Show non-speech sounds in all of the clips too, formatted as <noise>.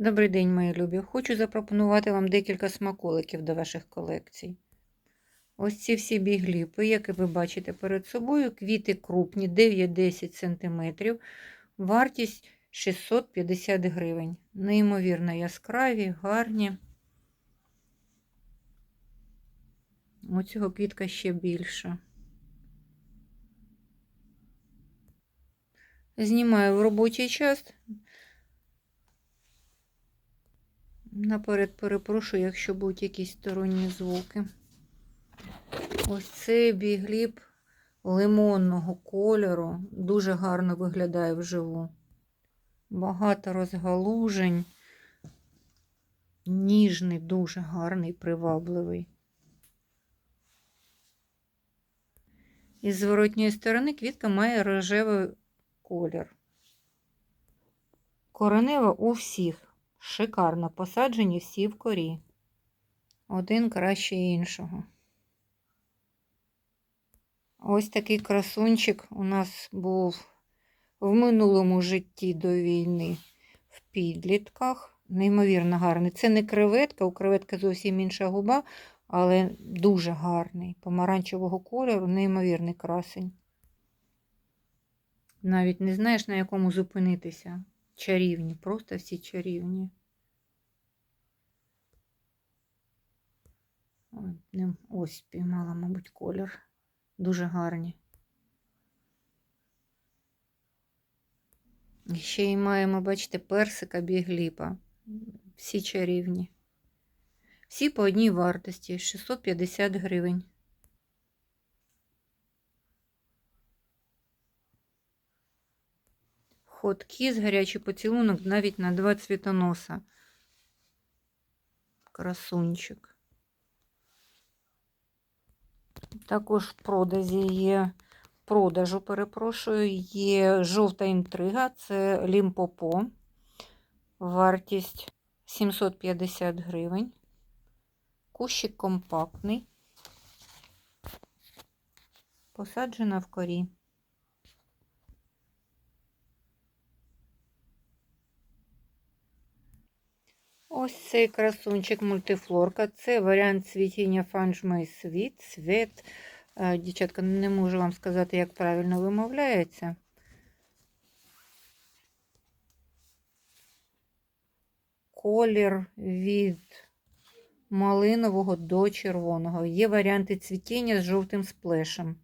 Добрий день, мої любі. Хочу запропонувати вам декілька смаколиків до ваших колекцій. Ось ці всі бігліпи, як ви бачите перед собою, квіти крупні 9-10 см, вартість 650 гривень. Неймовірно яскраві, гарні. У цього квітка ще більша. Знімаю в робочий час. Наперед перепрошую, якщо будуть якісь сторонні звуки. Ось цей бігліб лимонного кольору дуже гарно виглядає вживу. Багато розгалужень, ніжний, дуже гарний, привабливий. Із зворотньої сторони квітка має рожевий колір. Коренева у всіх. Шикарно посаджені всі в корі. Один краще іншого. Ось такий красунчик у нас був в минулому житті до війни в підлітках. Неймовірно гарний. Це не креветка, у креветки зовсім інша губа, але дуже гарний. Помаранчевого кольору, неймовірний красень. Навіть не знаєш, на якому зупинитися. Чарівні, просто всі чарівні. Ось спіймала, мабуть, колір. Дуже гарні. Ще й маємо, бачите, персика бігліпа. Всі чарівні. Всі по одній вартості 650 гривень. Ходкіз, гарячий поцілунок навіть на два цвітоноса. Красунчик. Також в продажі є продажу, перепрошую, є жовта інтрига, це лімпопо. Вартість 750 гривень. Кущик компактний. Посаджена в корі. Ось цей красунчик мультифлорка. Це варіант цвітіння фанжмей світ, світ. Е, Дівчатка, не можу вам сказати, як правильно вимовляється. Колір від малинового до червоного. Є варіанти цвітіння з жовтим сплешем.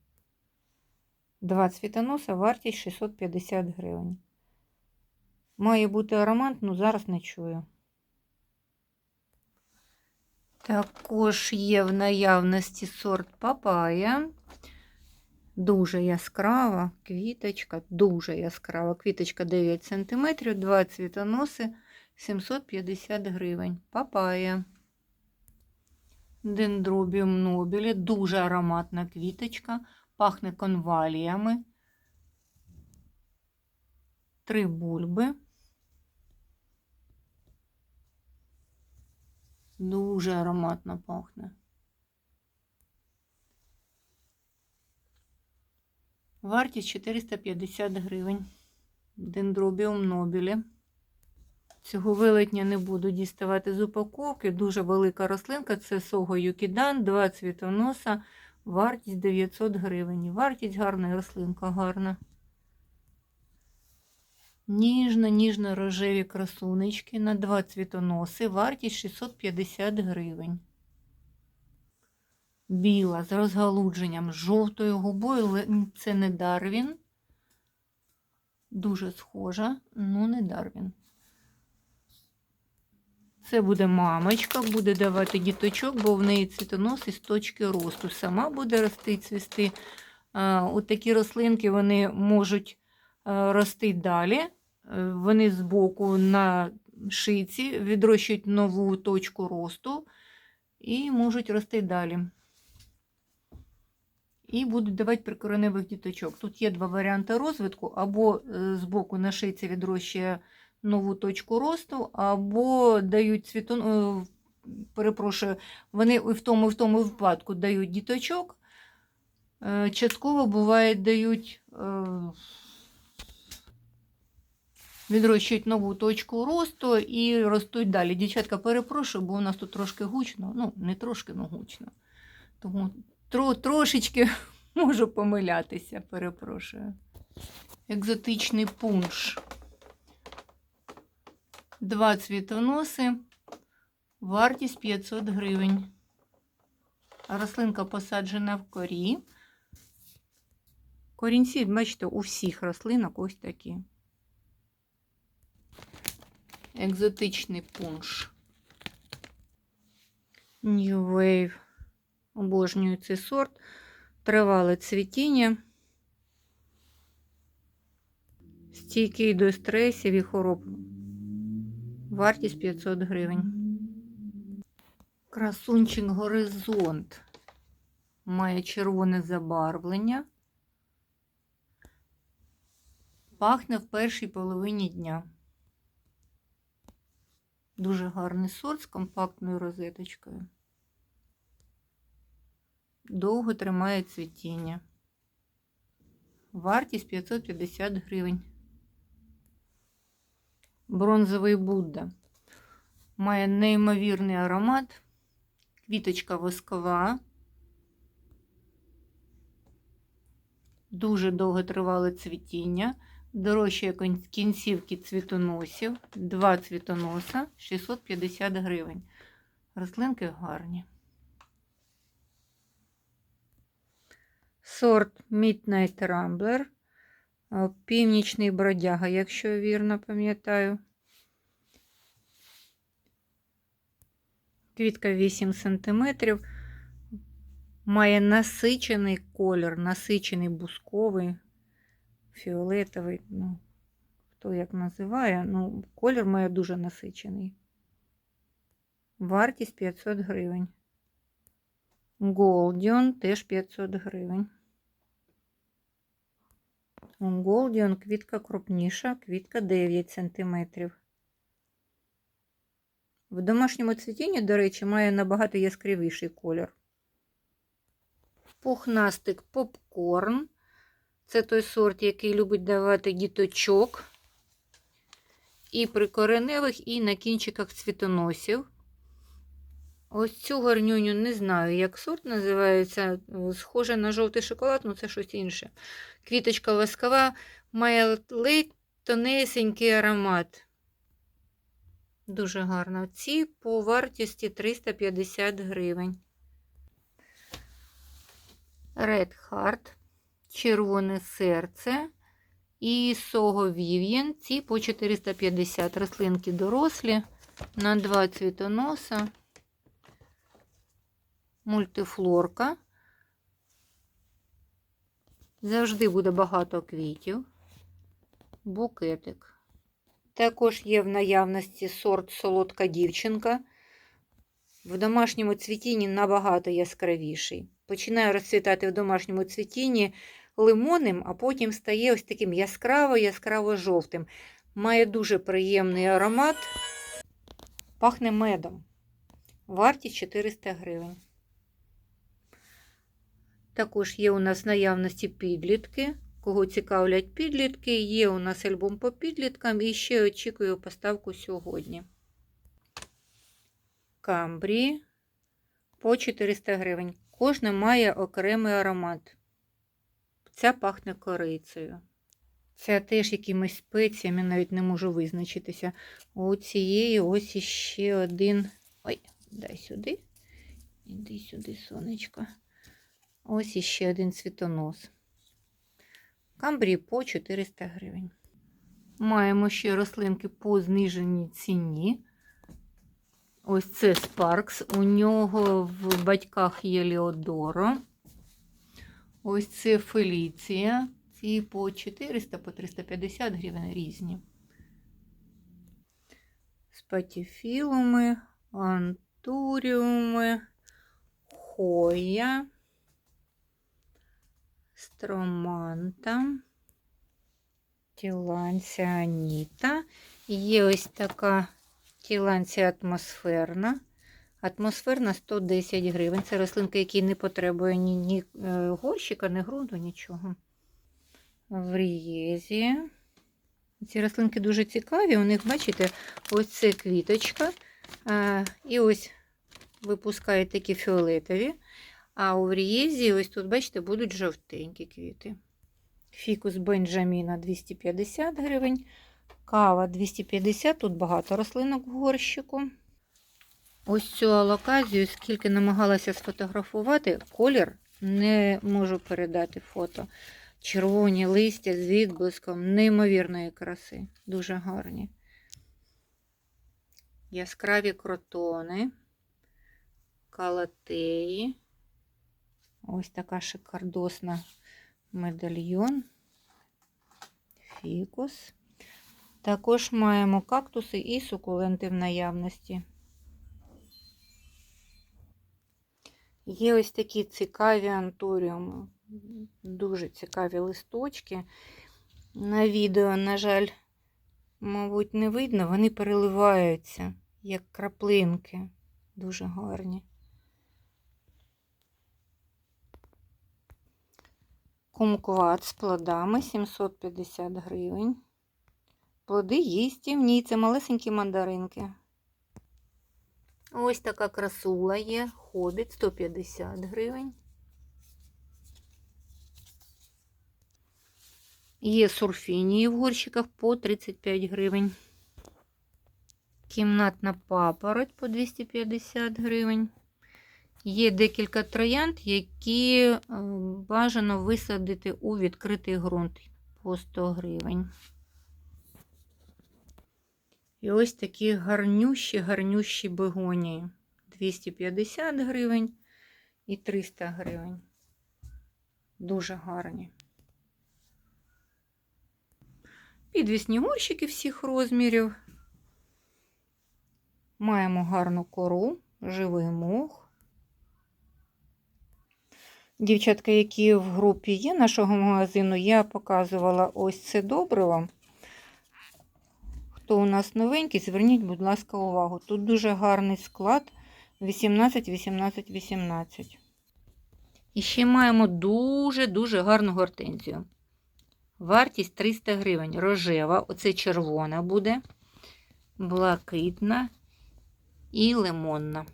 Два цвітоноса, вартість 650 гривень. Має бути аромат, ну зараз не чую. Також є в наявності сорт папая. Дуже яскрава квіточка, дуже яскрава. Квіточка 9 см, 2 цвітоноси 750 гривень. Папая. Дендробіум нобілі, дуже ароматна квіточка, пахне конваліями. Три бульби. Дуже ароматно пахне. Вартість 450 гривень. Дендробіум нобілі. Цього велетня не буду діставати з упаковки. Дуже велика рослинка. Це сого юкідан, два цвітоноса. Вартість 900 гривень. Вартість гарна рослинка гарна. Ніжно-ніжно рожеві красунечки на два цвітоноси. Вартість 650 гривень. Біла з розгалудженням з жовтою губою, це не Дарвін. Дуже схожа, ну не Дарвін. Це буде мамочка, буде давати діточок, бо в неї цвітонос із точки росту. Сама буде рости цвісти. От такі рослинки вони можуть рости далі. Вони збоку на шиці відрощують нову точку росту і можуть рости далі. І будуть давати прикореневих діточок. Тут є два варіанти розвитку: або збоку на шиці відрощує нову точку росту, або дають цвітон, перепрошую, вони в тому і в тому випадку дають діточок. Частково буває дають відрощують нову точку росту і ростуть далі. Дівчатка, перепрошую, бо у нас тут трошки гучно. Ну, не трошки, але гучно. Тому тро, трошечки <laughs> можу помилятися, перепрошую. Екзотичний пунш. Два цвітоноси. Вартість 500 гривень. Рослинка посаджена в корі. Корінці, бачите, у всіх рослинок ось такі. Екзотичний пунш. New Wave. Обожнюю цей сорт. Тривале цвітіння. Стійкий до стресів і хвороб. Вартість 500 гривень. Красунчик горизонт. Має червоне забарвлення. Пахне в першій половині дня. Дуже гарний сорт з компактною розеточкою. Довго тримає цвітіння. Вартість 550 гривень. Бронзовий Будда. Має неймовірний аромат. Квіточка воскова. Дуже довго тривало цвітіння. Дорожчає кін- кінцівки цвітоносів. Два цвітоноса 650 гривень. Рослинки гарні. Сорт Midnight Rambler. Е, Північний бродяга, якщо я вірно пам'ятаю. Квітка 8 см. Має насичений колір, насичений бусковий, фіолетовий. Ну, хто як називає, ну, колір має дуже насичений. Вартість 500 гривень. Голдіон теж 500 гривень. Голдіон квітка крупніша, квітка 9 см. В домашньому цвітінні, до речі, має набагато яскравіший колір. Пухнастик попкорн. Це той сорт, який любить давати діточок. І при кореневих, і на кінчиках цвітоносів. Ось цю гарнюню не знаю, як сорт називається. Схоже на жовтий шоколад, ну це щось інше. Квіточка воскова має ледь тонесенький аромат. Дуже гарно. Ці по вартості 350 гривень. Red Heart, червоне серце і Сого Vivian. Ці по 450 рослинки дорослі на два цвітоноса. Мультифлорка. Завжди буде багато квітів. Букетик. Також є в наявності сорт солодка дівчинка. В домашньому цвітінні набагато яскравіший. Починає розцвітати в домашньому цвітінні лимонним, а потім стає ось таким яскраво-яскраво-жовтим. Має дуже приємний аромат, пахне медом. Вартість 400 гривень. Також є у нас наявності підлітки. Кого цікавлять підлітки, є у нас альбом по підліткам і ще очікую поставку сьогодні. Камбрії по 400 гривень. Кожна має окремий аромат. Ця пахне корицею. Ця теж якимись спеціями, навіть не можу визначитися. У цієї ось іще один. Ой, дай сюди. Іди сюди, сонечко. Ось іще один цвітонос. Камбрій по 400 гривень. Маємо ще рослинки по зниженій ціні. Ось це Спаркс. У нього в батьках є Леодоро. Ось це Феліція. Ці по 400 по 350 гривень різні. Спатіфілуми, антуріуми, хоя, строманта, тіланція аніта. Є ось така тіланція атмосферна. Атмосферна 110 гривень. Це рослинка, якій не потребує ні, ні е, горщика, ні ґрунту, нічого. Врієзія. Ці рослинки дуже цікаві. У них, бачите, ось це квіточка. І ось випускають такі фіолетові. А у врієзі, ось тут, бачите, будуть жовтенькі квіти. Фікус Бенджаміна 250 гривень. Кава 250, тут багато рослинок в горщику. Ось цю алоказію, скільки намагалася сфотографувати, колір не можу передати фото. Червоні листя з відблиском неймовірної краси. Дуже гарні. Яскраві кротони, калатеї. Ось така шикардосна медальйон, фікус. Також маємо кактуси і сукуленти в наявності. Є ось такі цікаві анторіуми, дуже цікаві листочки. На відео, на жаль, мабуть, не видно, вони переливаються, як краплинки. Дуже гарні. Кумкват з плодами 750 гривень. Плоди їстівні, це малесенькі мандаринки. Ось така красула є, хобіт 150 гривень. Є сурфінії в горщиках по 35 гривень. Кімнатна папороть по 250 гривень. Є декілька троянд, які е, бажано висадити у відкритий ґрунт по 100 гривень. І ось такі гарнющі, гарнющі бегонії. 250 гривень і 300 гривень. Дуже гарні. Підвісні горщики всіх розмірів. Маємо гарну кору, живий мох. Дівчатка, які в групі є нашого магазину, я показувала ось це добриво. Хто у нас новенький, зверніть, будь ласка, увагу. Тут дуже гарний склад 18, 18, 18. І ще маємо дуже-дуже гарну гортензію. Вартість 300 гривень. Рожева, оце червона буде, блакитна і лимонна.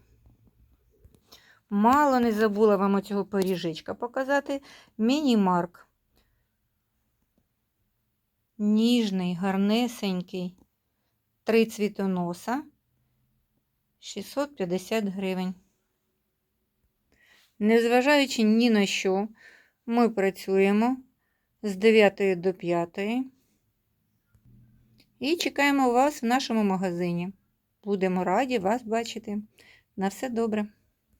Мало не забула вам оцього пиріжечка показати. Міні-марк. Ніжний, гарнесенький. Три цвітоноса 650 гривень. Незважаючи ні на що, ми працюємо з 9 до 5 і чекаємо вас в нашому магазині. Будемо раді вас бачити. На все добре!